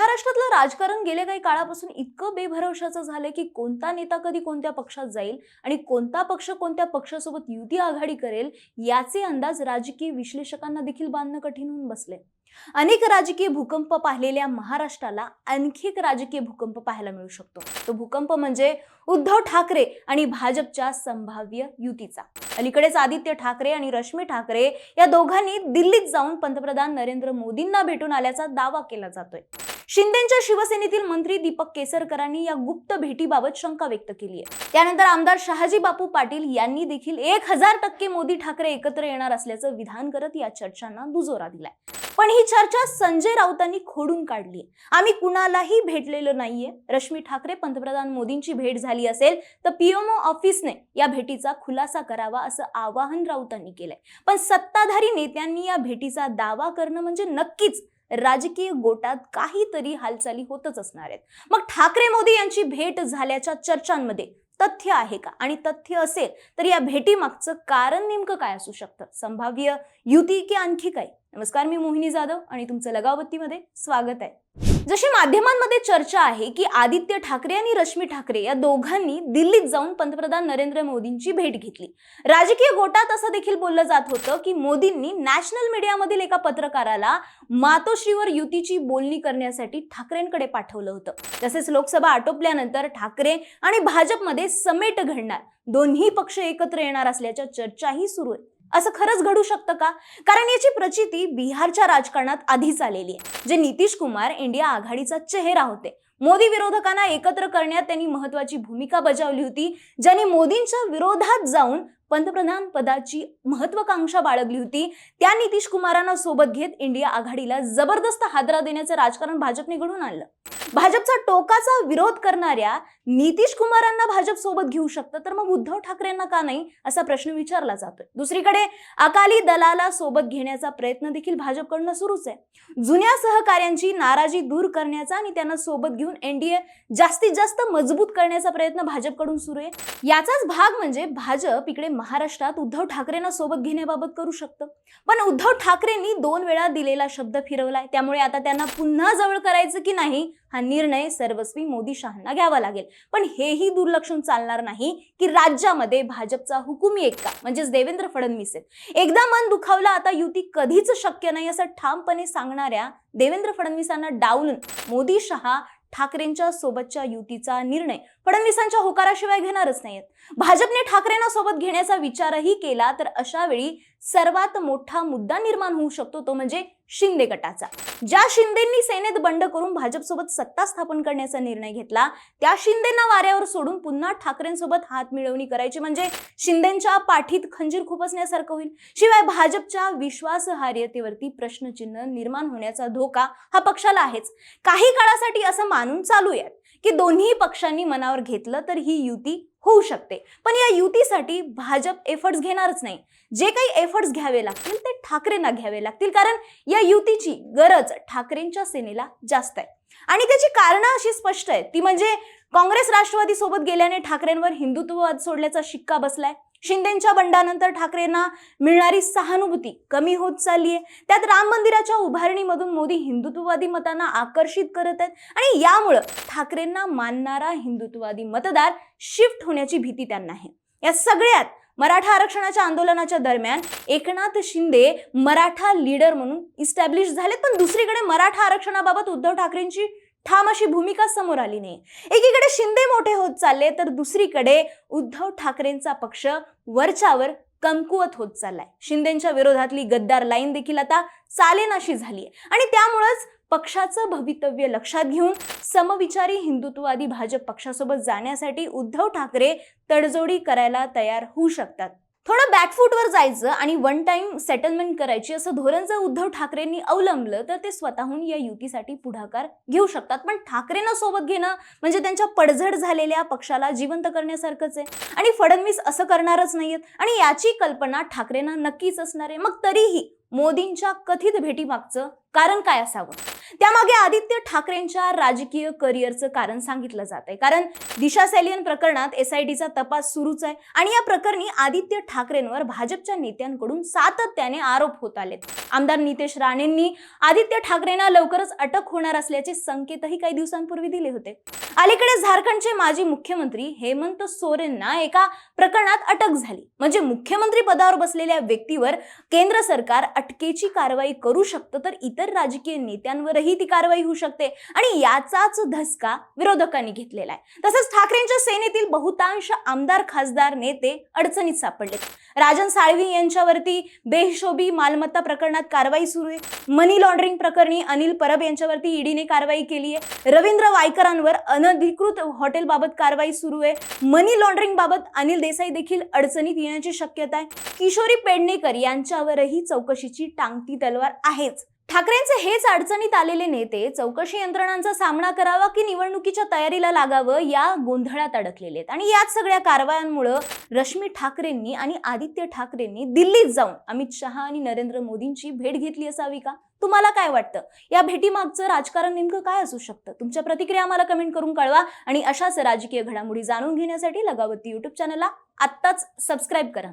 महाराष्ट्रातलं राजकारण गेल्या काही काळापासून इतकं बेभरवशाचं झालंय की कोणता नेता कधी कोणत्या पक्षात जाईल आणि कोणता पक्ष कोणत्या पक्षासोबत युती आघाडी करेल याचे अंदाज राजकीय विश्लेषकांना देखील बांधणं कठीण होऊन बसले अनेक राजकीय भूकंप पाहिलेल्या महाराष्ट्राला आणखी एक राजकीय भूकंप पाहायला मिळू शकतो. तो भूकंप म्हणजे उद्धव ठाकरे आणि भाजपच्या संभाव्य युतीचा. अलीकडेच आदित्य ठाकरे आणि रश्मी ठाकरे या दोघांनी दिल्लीत जाऊन पंतप्रधान नरेंद्र मोदींना भेटून आल्याचा दावा केला जातोय. शिंदेच्या शिवसेनेतील मंत्री दीपक केसरकरांनी या गुप्त भेटीबाबत शंका व्यक्त केली आहे. त्यानंतर आमदार शहाजी बापू पाटील यांनी देखील एक हजार टक्के मोदी ठाकरे एकत्र येणार असल्याचं विधान करत या चर्चांना दुजोरा दिलाय. पण ही चर्चा संजय राऊतांनी खोडून काढली आम्ही कुणालाही भेटलेलो नाहीये. रश्मी ठाकरे पंतप्रधान मोदींची भेट झाली असेल तर पीएमओ ऑफिसने या भेटीचा खुलासा करावा असं आवाहन राऊतांनी केलंय. पण सत्ताधारी नेत्यांनी या भेटीचा दावा करणं म्हणजे नक्कीच राजकीय गोटात काहीतरी हालचाली होतच असणार आहेत. मग ठाकरे मोदी यांची भेट झाल्याच्या चर्चांमध्ये तथ्य आहे का? आणि तथ्य असेल तर या भेटीमागचं कारण नेमकं काय असू शकतं? संभाव्य युती की आणखी काय नमस्कार मी मोहिनी जाधव आणि तुमचं लगावतीमध्ये स्वागत आहे. जशी माध्यमांमध्ये चर्चा आहे की आदित्य ठाकरे आणि रश्मी ठाकरे या दोघांनी दिल्लीत जाऊन पंतप्रधान नरेंद्र मोदींची भेट घेतली. राजकीय गोटात असं देखील बोललं जात होतं की मोदींनी नॅशनल मीडियामधील एका पत्रकाराला मातोश्रीवर युतीची बोलणी करण्यासाठी ठाकरेंकडे पाठवलं होतं. तसेच लोकसभा आटोपल्यानंतर ठाकरे आणि भाजपमध्ये समेट घडणार. दोन्ही पक्ष एकत्र येणार असल्याच्या चर्चाही सुरू आहेत असं खरंच घडू शकतं का? कारण याची प्रचिती बिहारच्या राजकारणात आधीच आलेली आहे जे नितीश कुमार इंडिया आघाडीचा चेहरा होते. मोदी विरोधकांना एकत्र करण्यात त्यांनी महत्वाची भूमिका बजावली होती ज्यांनी मोदींच्या विरोधात जाऊन पंतप्रधान पदाची महत्वाकांक्षा बाळगली होती. त्या नितीश कुमारांना सोबत घेत इंडिया आघाडीला जबरदस्त हादरा देण्याचं राजकारण भाजपने घडून आणलं. भाजपचा टोकाचा विरोध करणाऱ्या नितीश कुमारांना भाजप सोबत घेऊ शकतं तर मग उद्धव ठाकरेंना का नाही? असा प्रश्न विचारला जातोय. दुसरीकडे अकाली दलाला सोबत घेण्याचा प्रयत्न देखील भाजपकडनं सुरूच आहे. जुन्या सहकाऱ्यांची नाराजी दूर करण्याचा आणि त्यांना सोबत घेऊन एनडीए जास्तीत जास्त मजबूत करण्याचा प्रयत्न भाजपकडून सुरू आहे. याचाच भाग म्हणजे भाजप इकडे महाराष्ट्रात उद्धव ठाकरेंना सोबत घेण्याबाबत करू शकतं. पण उद्धव ठाकरेंनी दोन वेळा दिलेला शब्द फिरवलाय. त्यामुळे आता त्यांना पुन्हा जवळ करायचं की नाही हा निर्णय सर्वस्वी मोदी शहांना घ्यावा लागेल. पण हेही दुर्लक्षून चालणार नाही की राज्यामध्ये भाजपचा हुकुमी एक्का म्हणजेच देवेंद्र फडणवीस आहेत. एकदा मन दुखावलं आता युती कधीच शक्य नाही असं ठामपणे सांगणाऱ्या देवेंद्र फडणवीसांना डावलून मोदी शहा ठाकरेंच्या सोबतच्या युतीचा निर्णय फडणवीसांच्या होकाराशिवाय घेणारच नाहीत. भाजपने ठाकरेंना सोबत घेण्याचा विचारही केला तर अशा वेळी सर्वात मोठा मुद्दा निर्माण होऊ शकतो तो म्हणजे शिंदे गटाचा. ज्या शिंदेंनी सेनेत बंड करून भाजपसोबत सत्ता स्थापन करण्याचा निर्णय घेतला त्या शिंदेंना वाऱ्यावर सोडून पुन्हा ठाकरेंसोबत हात मिळवणी करायची म्हणजे शिंदेच्या पाठीत खंजीर खुपसण्यासारखं होईल. शिवाय भाजपच्या विश्वासार्हतेवरती प्रश्नचिन्ह निर्माण होण्याचा धोका हा पक्षाला आहेच. काही काळासाठी असं मानून चालूयात की दोन्ही पक्षांनी मनावर घेतलं तर ही युती होऊ शकते. पण या युतीसाठी भाजप एफर्ट्स घेणारच नाही. जे काही एफर्ट्स घ्यावे लागतील ते ठाकरेंना घ्यावे लागतील. कारण या युतीची गरज ठाकरेंच्या सेनेला जास्त आहे. आणि त्याची कारणं अशी स्पष्ट आहेत. ती म्हणजे काँग्रेस राष्ट्रवादी सोबत गेल्याने ठाकरेंवर हिंदुत्ववाद सोडल्याचा शिक्का बसलाय. शिंदेच्या बंडानंतर ठाकरेंना मिळणारी सहानुभूती कमी होत चालली आहे त्यात राम मंदिराच्या उभारणीमधून मोदी हिंदुत्ववादी मतांना आकर्षित करत आहेत आणि यामुळं ठाकरेंना मानणारा हिंदुत्ववादी मतदार शिफ्ट होण्याची भीती त्यांना आहे. या सगळ्यात मराठा आरक्षणाच्या आंदोलनाच्या दरम्यान एकनाथ शिंदे मराठा लीडर म्हणून इस्टॅब्लिश झालेत. पण दुसरीकडे मराठा आरक्षणाबाबत उद्धव ठाकरेंची ठाम अशी भूमिका समोर आली नाही. एकीकडे शिंदे मोठे होत चालले तर दुसरीकडे उद्धव ठाकरेंचा पक्ष वरच्यावर कमकुवत होत चाललाय. शिंदेच्या विरोधातली गद्दार लाईन देखील आता चालेनाशी झाली आहे आणि त्यामुळंच पक्षाचं भवितव्य लक्षात घेऊन समविचारी हिंदुत्ववादी भाजप पक्षासोबत जाण्यासाठी उद्धव ठाकरे तडजोडी करायला तयार होऊ शकतात. थोडं बॅकफूटवर जायचं आणि वन टाइम सेटलमेंट करायची असं धोरण जर उद्धव ठाकरेंनी अवलंबलं तर ते स्वतःहून या युतीसाठी पुढाकार घेऊ शकतात. पण ठाकरेंना सोबत घेणं म्हणजे त्यांच्या पडझड झालेल्या पक्षाला जिवंत करण्यासारखंच आहे. आणि फडणवीस असं करणारच नाहीयेत. आणि याची कल्पना ठाकरेंना नक्कीच असणार आहे. मग तरीही मोदींच्या कथित भेटीमागचं कारण काय असावं? त्यामागे आदित्य ठाकरेंच्या राजकीय करिअरचं कारण सांगितलं जात आहे कारण दिशा सॅलियन प्रकरणात एसआयटीचा तपास सुरूच आहे आणि या प्रकरणी आदित्य ठाकरेंवर भाजपच्या नेत्यांकडून सातत्याने आरोप होत आलेत. आमदार नितेश राणेंनी आदित्य ठाकरेंना लवकरच अटक होणार असल्याचे संकेतही काही दिवसांपूर्वी दिले होते. अलीकडे झारखंडचे माजी मुख्यमंत्री हेमंत सोरेनना एका प्रकरणात अटक झाली. म्हणजे मुख्यमंत्री पदावर बसलेल्या व्यक्तीवर केंद्र सरकार अटकेची कारवाई करू शकतं तर इतर राजकीय नेत्यांवरही ती कारवाई होऊ शकते. आणि याचाच धसका विरोधकांनी घेतलेला आहे. तसंच ठाकरेंच्या सेनेतील बहुतांश आमदार खासदार नेते अडचणीत सापडले राजन साळवी यांच्यावरती बेहिशोबी मालमत्ता प्रकरणात कारवाई सुरू आहे. मनी लॉन्ड्रिंग प्रकरणी अनिल परब यांच्यावरती ईडीने कारवाई केली आहे. रवींद्र वायकरांवर अनधिकृत हॉटेलबाबत कारवाई सुरू आहे. मनी लॉन्ड्रिंग बाबत अनिल देसाई देखील अडचणीत येण्याची शक्यता आहे. किशोरी पेडणेकर यांच्यावरही चौकशी चौकशीची टांगती तलवार आहेच. ठाकरेंचे हेच अडचणीत आलेले नेते चौकशी यंत्रणांचा सामना करावा की निवडणुकीच्या तयारीला लागावं या गोंधळात अडकलेले आहेत. आणि याच सगळ्या कारवायांमुळं रश्मी ठाकरेंनी आणि आदित्य ठाकरेंनी दिल्लीत जाऊन अमित शहा आणि नरेंद्र मोदींची भेट घेतली असावी का? तुम्हाला काय वाटतं? या भेटीमागचं राजकारण नेमकं काय असू शकतं? तुमच्या प्रतिक्रिया आम्हाला कमेंट करून कळवा आणि अशाच राजकीय घडामोडी जाणून घेण्यासाठी लगावती युट्यूब चॅनलला आत्ताच सबस्क्राईब करा.